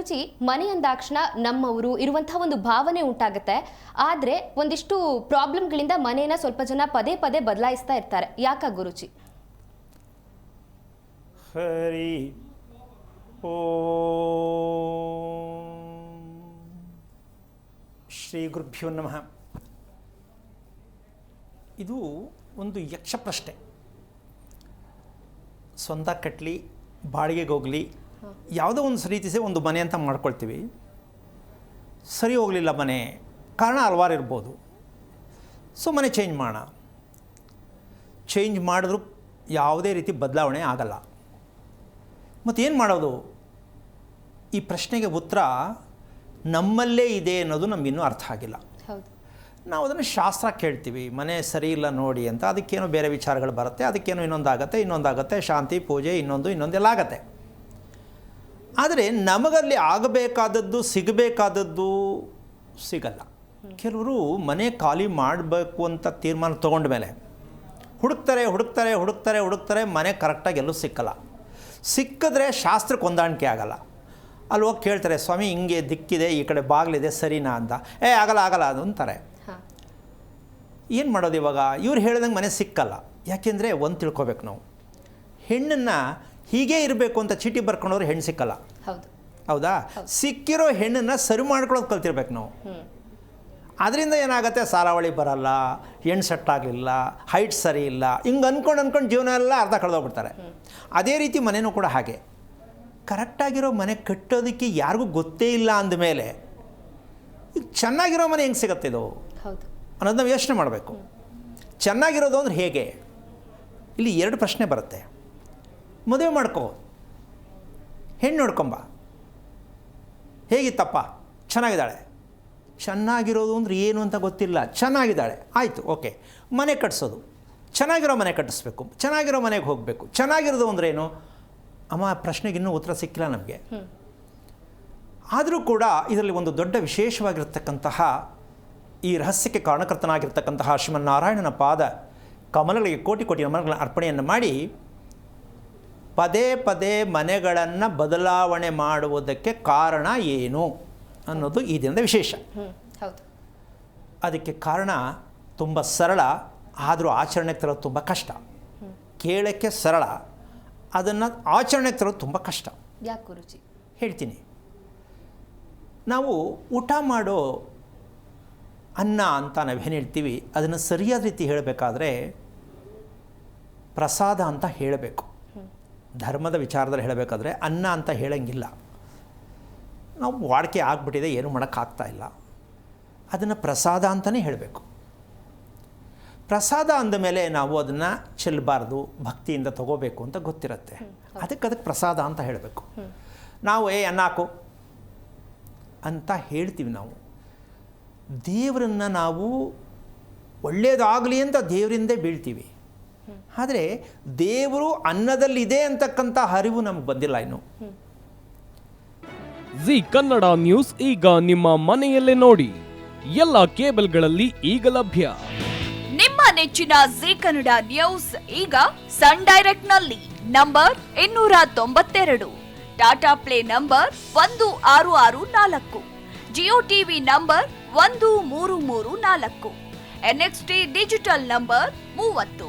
ಗುರುಜಿ ಮನೆ ಅಂದಾಕ್ಷಣ ನಮ್ಮವರು ಇರುವಂತಹ ಒಂದು ಭಾವನೆ ಉಂಟಾಗುತ್ತೆ. ಆದರೆ ಒಂದಿಷ್ಟು ಪ್ರಾಬ್ಲಮ್ಗಳಿಂದ ಮನೆಯನ್ನ ಸ್ವಲ್ಪ ಜನ ಪದೇ ಪದೇ ಬದಲಾಯಿಸ್ತಾ ಇರ್ತಾರೆ. ಯಾಕ ಗುರುಜಿ? ಹರಿ ಓಂ ಶ್ರೀ ಗುರುಭ್ಯೋ ನಮಃ. ಇದು ಒಂದು ಯಕ್ಷ ಪ್ರಶ್ನೆ ಸ್ವಂತ ಕಟ್ಟಲಿ ಬಾಡಿಗೆಗೆ ಹೋಗಲಿ ಯಾವುದೋ ಒಂದು ರೀತಿಸಿ ಒಂದು ಮನೆ ಅಂತ ಮಾಡ್ಕೊಳ್ತೀವಿ. ಸರಿ ಹೋಗಲಿಲ್ಲ ಮನೆ ಕಾರಣ ಹಲವಾರು ಇರ್ಬೋದು. ಸೊ ಮನೆ ಚೇಂಜ್ ಮಾಡೋಣ. ಚೇಂಜ್ ಮಾಡಿದ್ರೂ ಯಾವುದೇ ರೀತಿ ಬದಲಾವಣೆ ಆಗಲ್ಲ. ಮತ್ತು ಏನು ಮಾಡೋದು? ಈ ಪ್ರಶ್ನೆಗೆ ಉತ್ತರ ನಮ್ಮಲ್ಲೇ ಇದೆ ಅನ್ನೋದು ನಮಗಿನ್ನೂ ಅರ್ಥ ಆಗಿಲ್ಲ. ನಾವು ಅದನ್ನು ಶಾಸ್ತ್ರ ಕೇಳ್ತೀವಿ ಮನೆ ಸರಿ ಇಲ್ಲ ನೋಡಿ ಅಂತ. ಅದಕ್ಕೇನೋ ಬೇರೆ ವಿಚಾರಗಳು ಬರುತ್ತೆ ಅದಕ್ಕೇನೋ ಇನ್ನೊಂದಾಗತ್ತೆ ಇನ್ನೊಂದಾಗತ್ತೆ. ಶಾಂತಿ ಪೂಜೆ ಇನ್ನೊಂದು ಇನ್ನೊಂದೆಲ್ಲ ಆಗತ್ತೆ. ಆದರೆ ನಮಗಲ್ಲಿ ಆಗಬೇಕಾದದ್ದು ಸಿಗಬೇಕಾದದ್ದು ಸಿಗಲ್ಲ. ಕೆಲವರು ಮನೆ ಖಾಲಿ ಮಾಡಬೇಕು ಅಂತ ತೀರ್ಮಾನ ತೊಗೊಂಡ ಮೇಲೆ ಹುಡುಕ್ತಾರೆ ಹುಡುಕ್ತಾರೆ ಹುಡುಕ್ತಾರೆ ಹುಡುಕ್ತಾರೆ ಮನೆ ಕರೆಕ್ಟಾಗಿ ಎಲ್ಲೂ ಸಿಕ್ಕಲ್ಲ. ಸಿಕ್ಕಿದ್ರೆ ಶಾಸ್ತ್ರಕ್ಕೆ ಹೊಂದಾಣಿಕೆ ಆಗಲ್ಲ. ಅಲ್ಲಿ ಹೋಗಿ ಕೇಳ್ತಾರೆ ಸ್ವಾಮಿ ಹಿಂಗೆ ದಿಕ್ಕಿದೆ ಈ ಕಡೆ ಬಾಗಿಲಿದೆ ಸರಿನಾ ಅಂತ. ಏ ಆಗಲ್ಲ ಆಗಲ್ಲ ಅದು ಅಂತಾರೆ. ಏನು ಮಾಡೋದು ಇವಾಗ? ಇವ್ರು ಹೇಳ್ದಂಗೆ ಮನೆ ಸಿಕ್ಕಲ್ಲ. ಯಾಕೆಂದರೆ ಒಂದು ತಿಳ್ಕೊಬೇಕು ನಾವು. ಹೆಣ್ಣನ್ನು ಹೀಗೆ ಇರಬೇಕು ಅಂತ ಚೀಟಿ ಬರ್ಕೊಂಡವ್ರು ಹೆಣ್ಣು ಸಿಕ್ಕಲ್ಲ. ಹೌದು. ಹೌದಾ? ಸಿಕ್ಕಿರೋ ಹೆಣ್ಣನ್ನು ಸರಿ ಮಾಡ್ಕೊಳ್ಳೋದು ಕಲ್ತಿರ್ಬೇಕು ನಾವು. ಅದರಿಂದ ಏನಾಗುತ್ತೆ? ಸಾರಾವಳಿ ಬರಲ್ಲ ಹೆಣ್ಣು ಸೆಟ್ ಆಗಲಿಲ್ಲ ಹೈಟ್ ಸರಿ ಇಲ್ಲ ಹಿಂಗೆ ಅಂದ್ಕೊಂಡು ಅಂದ್ಕೊಂಡು ಜೀವನ ಎಲ್ಲ ಅರ್ಧ ಕಳೆದೋಗ್ಬಿಡ್ತಾರೆ. ಅದೇ ರೀತಿ ಮನೆಯೂ ಕೂಡ ಹಾಗೆ. ಕರೆಕ್ಟಾಗಿರೋ ಮನೆ ಕಟ್ಟೋದಕ್ಕೆ ಯಾರಿಗೂ ಗೊತ್ತೇ ಇಲ್ಲ ಅಂದಮೇಲೆ ಈಗ ಚೆನ್ನಾಗಿರೋ ಮನೆ ಹೆಂಗೆ ಸಿಗುತ್ತೆ ಇದು? ಹೌದು. ಅನ್ನೋದು ನಾವು ಯೋಚನೆ ಮಾಡಬೇಕು. ಚೆನ್ನಾಗಿರೋದು ಅಂದ್ರೆ ಹೇಗೆ? ಇಲ್ಲಿ ಎರಡು ಪ್ರಶ್ನೆ ಬರುತ್ತೆ. ಮದುವೆ ಮಾಡ್ಕೋ. ಹೆಣ್ಣು ನೋಡ್ಕೊಂಬ. ಹೇಗಿತ್ತಪ್ಪ? ಚೆನ್ನಾಗಿದ್ದಾಳೆ. ಚೆನ್ನಾಗಿರೋದು ಅಂದ್ರೆ ಏನು ಅಂತ ಗೊತ್ತಿಲ್ಲ. ಚೆನ್ನಾಗಿದ್ದಾಳೆ. ಆಯಿತು ಓಕೆ. ಮನೆ ಕಟ್ಟಿಸೋದು ಚೆನ್ನಾಗಿರೋ ಮನೆ ಕಟ್ಟಿಸ್ಬೇಕು. ಚೆನ್ನಾಗಿರೋ ಮನೆಗೆ ಹೋಗಬೇಕು. ಚೆನ್ನಾಗಿರೋದು ಅಂದ್ರೆ ಏನು? ಅಮ್ಮ ಪ್ರಶ್ನೆಗೆ ಇನ್ನೂ ಉತ್ತರ ಸಿಕ್ಕಿಲ್ಲ ನಮಗೆ. ಆದರೂ ಕೂಡ ಇದರಲ್ಲಿ ಒಂದು ದೊಡ್ಡ ವಿಶೇಷವಾಗಿರ್ತಕ್ಕಂತಹ ಈ ರಹಸ್ಯಕ್ಕೆ ಕಾರಣಕರ್ತನಾಗಿರ್ತಕ್ಕಂತಹ ಶ್ರೀಮನ್ನಾರಾಯಣನ ಪಾದ ಕಮಲಗಳಿಗೆ ಕೋಟಿ ಕೋಟಿ ನಮನಗಳ ಅರ್ಪಣೆಯನ್ನು ಮಾಡಿ ಪದೇ ಪದೇ ಮನೆಗಳನ್ನು ಬದಲಾವಣೆ ಮಾಡುವುದಕ್ಕೆ ಕಾರಣ ಏನು ಅನ್ನೋದು ಈ ದಿನದ ವಿಶೇಷ. ಹೌದು. ಅದಕ್ಕೆ ಕಾರಣ ತುಂಬ ಸರಳ ಆದರೂ ಆಚರಣೆಗೆ ತರೋದು ತುಂಬ ಕಷ್ಟ. ಕೇಳೋಕ್ಕೆ ಸರಳ ಅದನ್ನು ಆಚರಣೆಗೆ ತರೋದು ತುಂಬ ಕಷ್ಟ. ಯಾಕೆ ಗುರುಜಿ ಹೇಳ್ತೀನಿ. ನಾವು ಊಟ ಮಾಡೋ ಅನ್ನ ಅಂತ ನಾವೇನು ಹೇಳ್ತೀವಿ ಅದನ್ನು ಸರಿಯಾದ ರೀತಿ ಹೇಳಬೇಕಾದ್ರೆ ಪ್ರಸಾದ ಅಂತ ಹೇಳಬೇಕು. ಧರ್ಮದ ವಿಚಾರದಲ್ಲಿ ಹೇಳಬೇಕಾದ್ರೆ ಅನ್ನ ಅಂತ ಹೇಳೋಂಗಿಲ್ಲ. ನಾವು ವಾಡಿಕೆ ಆಗಿಬಿಟ್ಟಿದೆ ಏನು ಮಾಡೋಕ್ಕಾಗ್ತಾ ಇಲ್ಲ. ಅದನ್ನು ಪ್ರಸಾದ ಅಂತಲೇ ಹೇಳಬೇಕು. ಪ್ರಸಾದ ಅಂದಮೇಲೆ ನಾವು ಅದನ್ನು ಚೆಲ್ಲಬಾರ್ದು ಭಕ್ತಿಯಿಂದ ತಗೋಬೇಕು ಅಂತ ಗೊತ್ತಿರುತ್ತೆ. ಅದಕ್ಕೆ ಅದಕ್ಕೆ ಪ್ರಸಾದ ಅಂತ ಹೇಳಬೇಕು. ನಾವು ಏ ಅನ್ನಾಕು ಅಂತ ಹೇಳ್ತೀವಿ ನಾವು. ದೇವರನ್ನು ನಾವು ಒಳ್ಳೆಯದಾಗಲಿ ಅಂತ ದೇವರಿಂದೇ ಬೀಳ್ತೀವಿ. ಆದರೆ ದೇವರು ಅನ್ನದಲ್ಲಿದೆ ಅಂತಕ್ಕಂಥ ಅರಿವು ನಮ್ಗೆ ಬಂದಿಲ್ಲ ಇನ್ನು. ಜಿ ಕನ್ನಡ ನ್ಯೂಸ್ ಈಗ ನಿಮ್ಮ ಮನೆಯಲ್ಲೇ ನೋಡಿ. ಎಲ್ಲ ಕೇಬಲ್ಗಳಲ್ಲಿ ಈಗ ಲಭ್ಯ. ನಿಮ್ಮ ನೆಚ್ಚಿನ ಜಿ ಕನ್ನಡ ನ್ಯೂಸ್ ಈಗ ಸನ್ ಡೈರೆಕ್ಟ್ನಲ್ಲಿ ನಂಬರ್ ಇನ್ನೂರ ತೊಂಬತ್ತೆರಡು ಟಾಟಾ ಪ್ಲೇ ನಂಬರ್ ಒಂದು ಆರು ಆರು ನಾಲ್ಕು ಜಿಯೋ ಟಿವಿ ನಂಬರ್ ಒಂದು ಮೂರು ಮೂರು ನಾಲ್ಕು ಎನ್ಎಕ್ಸ್ಟಿ ಡಿಜಿಟಲ್ ನಂಬರ್ ಮೂವತ್ತು.